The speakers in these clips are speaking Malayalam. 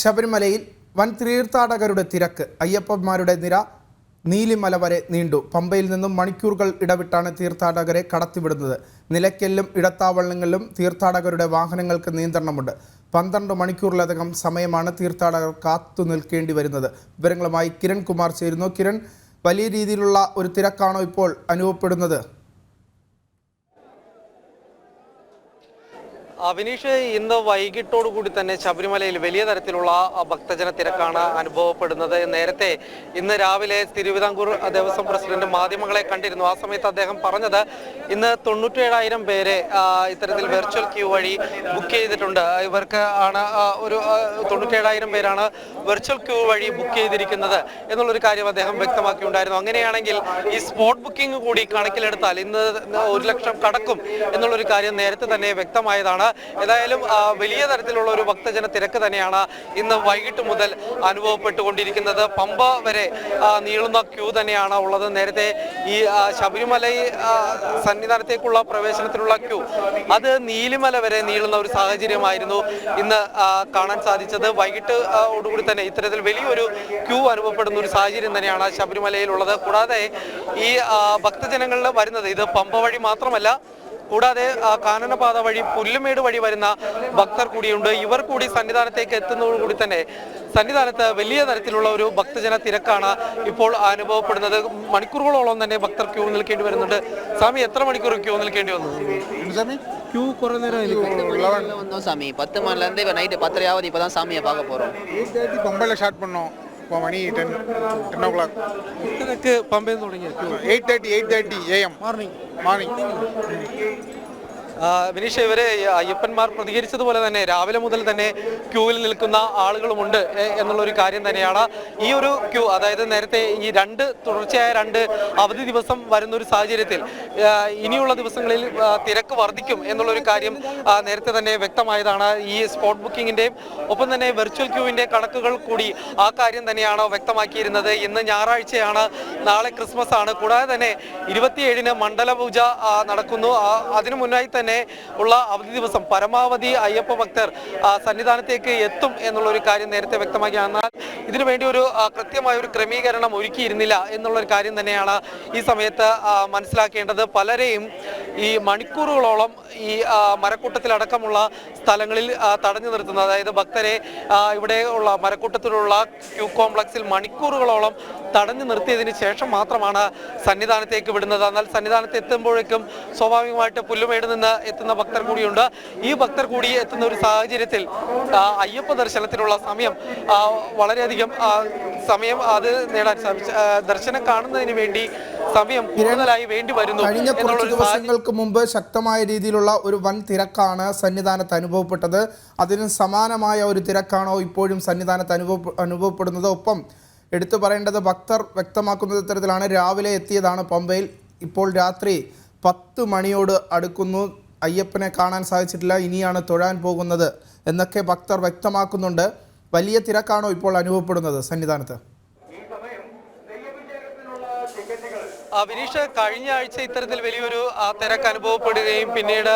ശബരിമലയിൽ വൻ തീർത്ഥാടകരുടെ തിരക്ക്. അയ്യപ്പന്മാരുടെ നിര നീലിമല വരെ നീണ്ടു. പമ്പയിൽ നിന്നും മണിക്കൂറുകൾ ഇടവിട്ടാണ് തീർത്ഥാടകരെ കടത്തിവിടുന്നത്. നിലയ്ക്കലിലും ഇടത്താവളങ്ങളിലും തീർത്ഥാടകരുടെ വാഹനങ്ങൾക്ക് നിയന്ത്രണമുണ്ട്. പന്ത്രണ്ട് മണിക്കൂറിലധികം സമയമാണ് തീർത്ഥാടകർ കാത്തു നിൽക്കേണ്ടി വരുന്നത്. വിവരങ്ങളുമായി കിരൺ കുമാർ ചേരുന്നു. കിരൺ വലിയ രീതിയിലുള്ള ഒരു തിരക്കാണോ ഇപ്പോൾ അനുഭവപ്പെടുന്നത്? അവിനീഷ് ഇന്ന് വൈകിട്ടോടു കൂടി തന്നെ ശബരിമലയിൽ വലിയ തരത്തിലുള്ള ഭക്തജന തിരക്കാണ് അനുഭവപ്പെടുന്നത്. നേരത്തെ ഇന്ന് രാവിലെ തിരുവിതാംകൂർ ദേവസ്വം പ്രസിഡന്റ് മാധ്യമങ്ങളെ കണ്ടിരുന്നു. ആ സമയത്ത് അദ്ദേഹം പറഞ്ഞത് ഇന്ന് തൊണ്ണൂറ്റേഴായിരം പേരെ ഇത്തരത്തിൽ വെർച്വൽ ക്യൂ വഴി ബുക്ക് ചെയ്തിട്ടുണ്ട്. ഇവർക്ക് ആണ് ഒരു തൊണ്ണൂറ്റേഴായിരം പേരാണ് വെർച്വൽ ക്യൂ വഴി ബുക്ക് ചെയ്തിരിക്കുന്നത്. എന്നുള്ളൊരു കാര്യം അദ്ദേഹം വ്യക്തമാക്കിയുണ്ടായിരുന്നു. അങ്ങനെയാണെങ്കിൽ ഈ സ്പോട്ട് ബുക്കിംഗ് കൂടി കണക്കിലെടുത്താൽ ഇന്ന് ഒരു ലക്ഷം കടക്കും എന്നുള്ളൊരു കാര്യം നേരത്തെ തന്നെ വ്യക്തമായതാണ്. ഏതായാലും വലിയ തരത്തിലുള്ള ഒരു ഭക്തജന തിരക്ക് തന്നെയാണ് ഇന്ന് വൈകിട്ട് മുതൽ അനുഭവപ്പെട്ടുകൊണ്ടിരിക്കുന്നത്. പമ്പ വരെ നീളുന്ന ക്യൂ തന്നെയാണ് ഉള്ളത്. നേരത്തെ ഈ ശബരിമല സന്നിധാനത്തേക്കുള്ള പ്രവേശനത്തിനുള്ള ക്യൂ അത് നീലിമല വരെ നീളുന്ന ഒരു സാഹചര്യമായിരുന്നു ഇന്ന് കാണാൻ സാധിച്ചത്. വൈകിട്ട് ഓടുകൂടി തന്നെ ഇത്തരത്തിൽ വലിയൊരു ക്യൂ അനുഭവപ്പെടുന്ന ഒരു സാഹചര്യം തന്നെയാണ് ശബരിമലയിലുള്ളത്. കൂടാതെ ഈ ഭക്തജനങ്ങളിൽ വരുന്നത് ഇത് പമ്പ വഴി മാത്രമല്ല കൂടാതെ ആ, കാനനപാത വഴി പുല്ലുമേട് വഴി വരുന്ന ഭക്തർ കൂടിയുണ്ട് ഇവർ കൂടി സന്നിധാനത്തേക്ക് എത്തുന്നതോടുകൂടി തന്നെ സന്നിധാനത്ത് വലിയ തരത്തിലുള്ള ഒരു ഭക്തജന തിരക്കാണ് ഇപ്പോൾ അനുഭവപ്പെടുന്നത് മണിക്കൂറുകളോളം തന്നെ ഭക്തർ ക്യൂ നിൽക്കേണ്ടി വരുന്നുണ്ട് സ്വാമി എത്ര മണിക്കൂർ ക്യൂ നിൽക്കേണ്ടി വന്നു ക്യൂ കുറെ നേരം வந்தோம் சாமி பத்து மணிலேருந்து இப்போ நைட்டு பத்தரையாவது இப்போ தான் சாமியை பார்க்க போகிறோம் எயிட் தேர்ட்டி பம்பையில் ஸ்டார்ட் பண்ணோம் ഇപ്പോൾ മണി ടെൻ ടെൻ ഒ ക്ലോക്ക് പമ്പയിൽ തുടങ്ങി eight thirty eight thirty A M morning morning Vineesh ഇവരെ അയ്യപ്പന്മാർ പ്രതികരിച്ചതുപോലെ തന്നെ രാവിലെ മുതൽ തന്നെ ക്യൂവിൽ നിൽക്കുന്ന ആളുകളുമുണ്ട് എന്നുള്ളൊരു കാര്യം തന്നെയാണ്. ഈ ഒരു ക്യൂ അതായത് നേരത്തെ ഈ രണ്ട് തുടർച്ചയായ രണ്ട് അവധി ദിവസം വരുന്ന ഒരു സാഹചര്യത്തിൽ ഇനിയുള്ള ദിവസങ്ങളിൽ തിരക്ക് വർദ്ധിക്കും എന്നുള്ളൊരു കാര്യം നേരത്തെ തന്നെ വ്യക്തമായതാണ്. ഈ സ്പോട്ട് ബുക്കിങ്ങിന്റെയും ഒപ്പം തന്നെ വെർച്വൽ ക്യൂവിന്റെ കണക്കുകൾ കൂടി ആ കാര്യം തന്നെയാണ് വ്യക്തമാക്കിയിരുന്നത്. ഇന്ന് ഞായറാഴ്ചയാണ് നാളെ ക്രിസ്മസ് ആണ് കൂടാതെ തന്നെ ഇരുപത്തിയേഴിന് മണ്ഡല പൂജ നടക്കുന്നു. അതിനു മുന്നായി തന്നെ ഉള്ള അവധി ദിവസം പരമാവധി അയ്യപ്പ ഭക്തർ സന്നിധാനത്തേക്ക് എത്തും എന്നുള്ള ഒരു കാര്യം നേരത്തെ വ്യക്തമാക്കി എന്നാൽ ഇതിനുവേണ്ടി ഒരു കൃത്യമായ ഒരു ക്രമീകരണം ഒരുക്കിയിരുന്നില്ല എന്നുള്ള ഒരു കാര്യം തന്നെയാണ് ഈ സമയത്ത് മനസ്സിലാക്കേണ്ടത്. പലരെയും ഈ മണിക്കൂറുകളോളം ഈ മരക്കൂട്ടത്തിലടക്കമുള്ള സ്ഥലങ്ങളിൽ തടഞ്ഞു നിർത്തുന്നത്. അതായത് ഭക്തരെ ഇവിടെ ഉള്ള മരക്കൂട്ടത്തിലുള്ള ക്യൂ കോംപ്ലക്സിൽ മണിക്കൂറുകളോളം തടഞ്ഞു നിർത്തിയതിന് ശേഷം മാത്രമാണ് സന്നിധാനത്തേക്ക് വിടുന്നത്. എന്നാൽ സന്നിധാനത്ത് എത്തുമ്പോഴേക്കും സ്വാഭാവികമായിട്ട് പുല്ലുമേട് നിന്ന് എത്തുന്ന ഭക്തർ കൂടിയുണ്ട്. ഈ ഭക്തർ കൂടി എത്തുന്ന ഒരു സാഹചര്യത്തിൽ അയ്യപ്പ ദർശനത്തിനുള്ള സമയം വളരെയധികം സമയം അത് നേടാൻ ദർശനം കാണുന്നതിന് വേണ്ടി സമയം കൂടുതലായി വേണ്ടി വരുന്നു കഴിഞ്ഞ കുറച്ച് ദിവസങ്ങൾക്ക് മുമ്പ് ശക്തമായ രീതിയിലുള്ള ഒരു വൻ തിരക്കാണ് സന്നിധാനത്ത് അനുഭവപ്പെട്ടത്. അതിന് സമാനമായ ഒരു തിരക്കാണോ ഇപ്പോഴും സന്നിധാനത്ത് അനുഭവ അനുഭവപ്പെടുന്നത്? ഒപ്പം എടുത്തു പറയേണ്ടത് ഭക്തർ വ്യക്തമാക്കുന്ന തരത്തിലാണ്. രാവിലെ എത്തിയതാണ് പമ്പയിൽ. ഇപ്പോൾ രാത്രി പത്ത് മണിയോട് അടുക്കുന്നു. അയ്യപ്പനെ കാണാൻ സാധിച്ചിട്ടില്ല. ഇനിയാണ് തൊഴാൻ പോകുന്നത് എന്നൊക്കെ ഭക്തർ വ്യക്തമാക്കുന്നുണ്ട്. വലിയ തിരക്കാണോ ഇപ്പോൾ അനുഭവപ്പെടുന്നത് സന്നിധാനത്ത് ആ, വിനീഷ് കഴിഞ്ഞ ആഴ്ച ഇത്തരത്തിൽ വലിയൊരു തിരക്ക് അനുഭവപ്പെടുകയും പിന്നീട്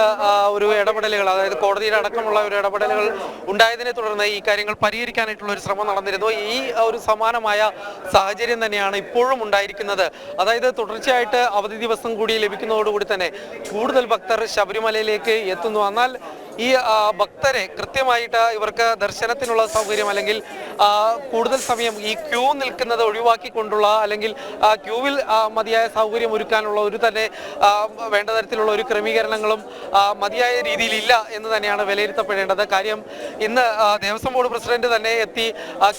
ഒരു ഇടപെടലുകൾ അതായത് കോടതിയുടെ അടക്കമുള്ള ഒരു ഇടപെടലുകൾ ഉണ്ടായതിനെ തുടർന്ന് ഈ കാര്യങ്ങൾ പരിഹരിക്കാനായിട്ടുള്ള ഒരു ശ്രമം നടന്നിരുന്നു. ഈ ഒരു സമാനമായ സാഹചര്യം തന്നെയാണ് ഇപ്പോഴും ഉണ്ടായിരിക്കുന്നത്. അതായത് തുടർച്ചയായിട്ട് അവധി ദിവസം കൂടി ലഭിക്കുന്നതോടുകൂടി തന്നെ കൂടുതൽ ഭക്തർ ശബരിമലയിലേക്ക് എത്തുന്നു. എന്നാൽ ഈ ഭക്തരെ കൃത്യമായിട്ട് ഇവർക്ക് ദർശനത്തിനുള്ള സൗകര്യം അല്ലെങ്കിൽ കൂടുതൽ സമയം ഈ ക്യൂ നിൽക്കുന്നത് ഒഴിവാക്കിക്കൊണ്ടുള്ള അല്ലെങ്കിൽ ക്യൂവിൽ മതിയായ സൗകര്യം ഒരുക്കാനുള്ള ഒരു തന്നെ വേണ്ട തരത്തിലുള്ള ഒരു ക്രമീകരണങ്ങളും മതിയായ രീതിയിൽ ഇല്ല എന്ന് തന്നെയാണ് വിലയിരുത്തപ്പെടേണ്ടത്. കാര്യം ഇന്ന് ദേവസ്വം ബോർഡ് പ്രസിഡന്റ് തന്നെ എത്തി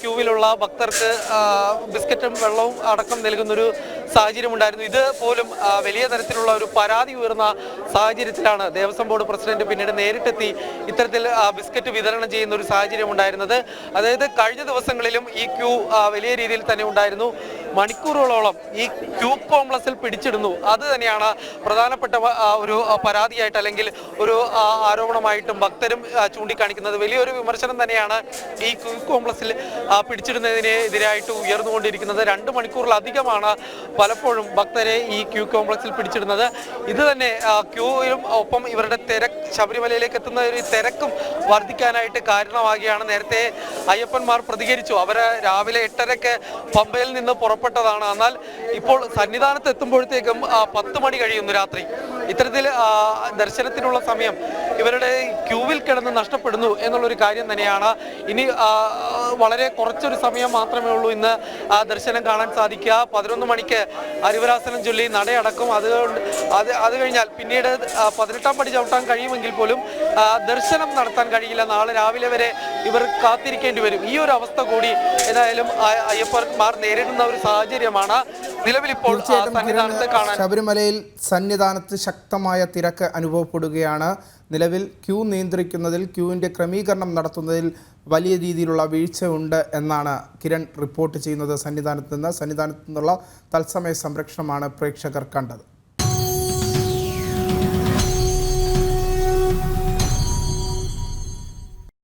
ക്യൂവിലുള്ള ഭക്തർക്ക് ബിസ്ക്കറ്റും വെള്ളവും അടക്കം നൽകുന്നൊരു സാഹചര്യം ഉണ്ടായിരുന്നു ഇത് പോലും വലിയ തരത്തിലുള്ള ഒരു പരാതി ഉയർന്ന സാഹചര്യത്തിലാണ് ദേവസ്വം ബോർഡ് പ്രസിഡന്റ് പിന്നീട് നേരിട്ടെത്തി ഇത്തരത്തിൽ ബിസ്ക്കറ്റ് വിതരണം ചെയ്യുന്ന ഒരു സാഹചര്യം ഉണ്ടായിരുന്നത് അതായത് കഴിഞ്ഞ ദിവസങ്ങളിലും ഈ ക്യൂ വലിയ രീതിയിൽ തന്നെ ഉണ്ടായിരുന്നു. മണിക്കൂറുകളോളം ഈ ക്യൂ കോംപ്ലക്സിൽ പിടിച്ചിടുന്നു. അത് തന്നെയാണ് പ്രധാനപ്പെട്ട ഒരു പരാതിയായിട്ട് അല്ലെങ്കിൽ ഒരു ആരോപണമായിട്ടും ഭക്തരും ചൂണ്ടിക്കാണിക്കുന്നത്. വലിയൊരു വിമർശനം തന്നെയാണ് ഈ ക്യൂ കോംപ്ലക്സിൽ പിടിച്ചിടുന്നതിനെ എതിരായിട്ട് ഉയർന്നുകൊണ്ടിരിക്കുന്നത്. രണ്ട് മണിക്കൂറിലധികമാണ് പലപ്പോഴും ഭക്തരെ ഈ ക്യൂ കോംപ്ലക്സിൽ പിടിച്ചിടുന്നത്. ഇത് തന്നെ ക്യൂയിലും ഒപ്പം ഇവരുടെ തിരക്ക് ശബരിമലയിലേക്ക് എത്തുന്ന ഒരു തിരക്കും വർദ്ധിക്കാനായിട്ട് കാരണമാകുകയാണ്. നേരത്തെ അയ്യപ്പന്മാർ പ്രതികരിച്ചു. അവർ രാവിലെ എട്ടരക്ക് പമ്പയിൽ നിന്ന് പുറപ്പെട്ടതാണ്. എന്നാൽ ഇപ്പോൾ സന്നിധാനത്ത് എത്തുമ്പോഴത്തേക്കും പത്ത് മണി കഴിയുന്നു രാത്രി. ഇത്തരത്തിൽ ദർശനത്തിനുള്ള സമയം ഇവരുടെ ക്യൂവിൽ കിടന്ന് നഷ്ടപ്പെടുന്നു എന്നുള്ളൊരു കാര്യം തന്നെയാണ്. ഇനി വളരെ കുറച്ചൊരു സമയം മാത്രമേ ഉള്ളൂ ഇന്ന് ദർശനം കാണാൻ സാധിക്കുക. പതിനൊന്ന് മണിക്ക് അരിവരാസനം ചൊല്ലി നടയടക്കും. അതുകൊണ്ട് അത് അത് കഴിഞ്ഞാൽ പിന്നീട് പതിനെട്ടാം പടി ചവിട്ടാൻ കഴിയുമെങ്കിൽ പോലും ദർശനം നടത്താൻ കഴിയില്ല. നാളെ രാവിലെ വരെ ഇവർ കാത്തിരിക്കേണ്ടി വരും. ഈ ഒരു അവസ്ഥ കൂടി ഏതായാലും അയ്യപ്പന്മാർ നേരിടുന്ന ഒരു സാഹചര്യമാണ്. നിലവിൽ ഇപ്പോൾ സന്നിധാനത്ത് കാണാൻ ശബരിമലയിൽ സന്നിധാനത്ത് ശക്തമായ തിരക്ക് അനുഭവപ്പെടുകയാണ്. നിലവിൽ ക്യൂ നിയന്ത്രിക്കുന്നതിൽ ക്യൂവിന്റെ ക്രമീകരണം നടത്തുന്നതിൽ വലിയ രീതിയിലുള്ള വീഴ്ച ഉണ്ട് എന്നാണ് കിരൺ റിപ്പോർട്ട് ചെയ്യുന്നത് സന്നിധാനത്ത് നിന്ന്. സന്നിധാനത്ത് നിന്നുള്ള തത്സമയ സംരക്ഷണമാണ് പ്രേക്ഷകർ കണ്ടത്.